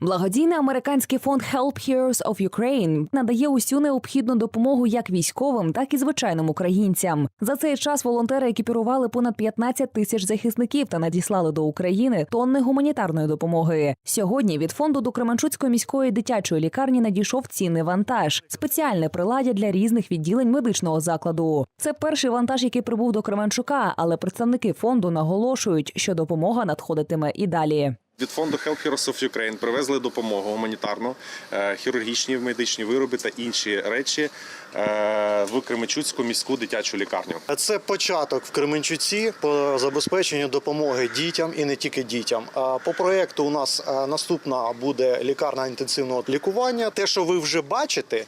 Благодійний американський фонд Help Heroes of Ukraine надає усю необхідну допомогу як військовим, так і звичайним українцям. За цей час волонтери екіпірували понад 15 тисяч захисників та надіслали до України тонни гуманітарної допомоги. Сьогодні від фонду до Кременчуцької міської дитячої лікарні надійшов цінний вантаж, спеціальне приладдя для різних відділень медичного закладу. Це перший вантаж, який прибув до Кременчука, але представники фонду наголошують, що допомога надходитиме і далі. Від фонду Help Heroes of Ukraine привезли допомогу гуманітарну, е, хірургічні медичні вироби та інші речі е, в Кременчуцьку міську дитячу лікарню. Це початок в Кременчуці по забезпеченню допомоги дітям і не тільки дітям. По проєкту у нас е, наступна буде лікарня інтенсивного лікування. Те, що ви вже бачите,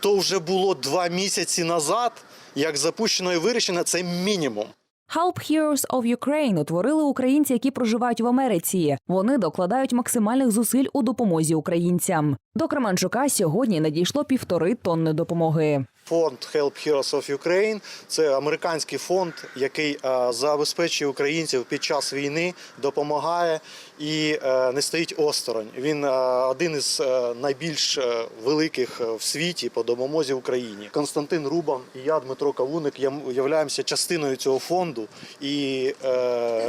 то вже було два місяці назад, як запущено і вирішено, це мінімум. Help Heroes of Ukraine утворили українці, які проживають в Америці. Вони докладають максимальних зусиль у допомозі українцям. До Кременчука сьогодні надійшло півтори тонни допомоги. Фонд Help Heroes of Ukraine – це американський фонд, який е, забезпечує українців під час війни, допомагає і е, не стоїть осторонь. Він е, один із найбільш великих в світі по допомозі Україні. Константин Рубан і я, Дмитро Кавуник, являємося частиною цього фонду і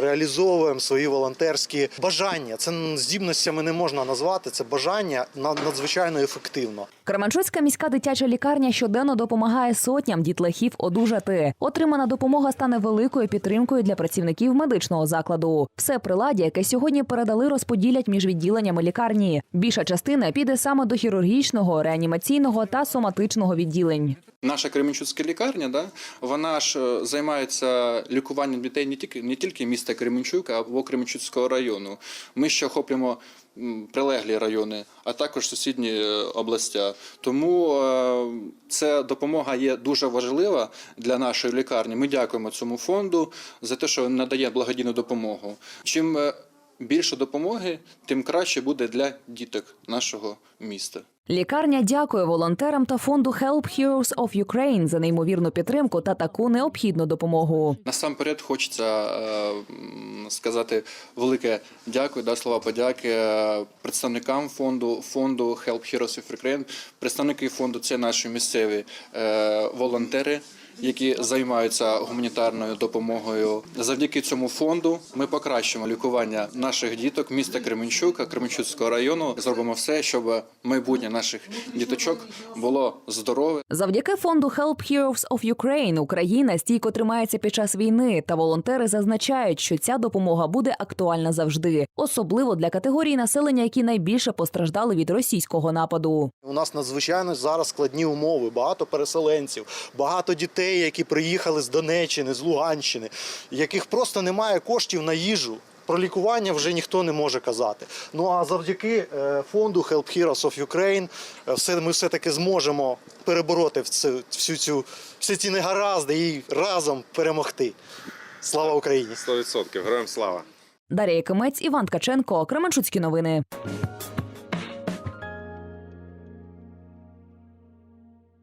реалізовуємо свої волонтерські бажання. Це здібностями не можна назвати. Це бажання на- надзвичайно ефективно. Кременчуцька міська дитяча лікарня щоденно допомагає сотням дітлахів одужати. Отримана допомога стане великою підтримкою для працівників медичного закладу. Все приладдя, яке сьогодні передали, розподілять між відділеннями лікарні. Більша частина піде саме до хірургічного, реанімаційного та соматичного відділень. Наша Кременчуцька лікарня, да, вона ж е, займається лікуванням дітей не тільки не тільки міста Кременчук, або Кременчуцького району. Ми ще охоплюємо прилеглі райони, а також сусідні е, областя. Тому е, ця допомога є дуже важлива для нашої лікарні. Ми дякуємо цьому фонду за те, що надає благодійну допомогу. Чим більше допомоги, тим краще буде для діток нашого міста. Лікарня дякує волонтерам та фонду Help Heroes of Ukraine за неймовірну підтримку та таку необхідну допомогу. Насамперед хочеться е, сказати велике дякую, да, слова подяки е, представникам фонду, фонду Help Heroes of Ukraine. Представники фонду це наші місцеві е, волонтери. Які займаються гуманітарною допомогою завдяки цьому фонду, ми покращимо лікування наших діток міста Кременчука, Кременчуцького району. Зробимо все, щоб майбутнє наших діточок було здорове. Завдяки фонду Help Heroes of Ukraine Україна стійко тримається під час війни, та волонтери зазначають, що ця допомога буде актуальна завжди, особливо для категорії населення, які найбільше постраждали від російського нападу. У нас надзвичайно зараз складні умови, багато переселенців, багато дітей, які приїхали з Донеччини, з Луганщини, яких просто немає коштів на їжу. Про лікування вже ніхто не може казати. Ну а завдяки е, фонду Help Heroes of Ukraine е, все ми все таки зможемо перебороти всю, всю цю всі ці негаразди і разом перемогти. Слава Україні! 100%. Героям слава! Дар'я Якимець, Іван Ткаченко, Кременчуцькі новини.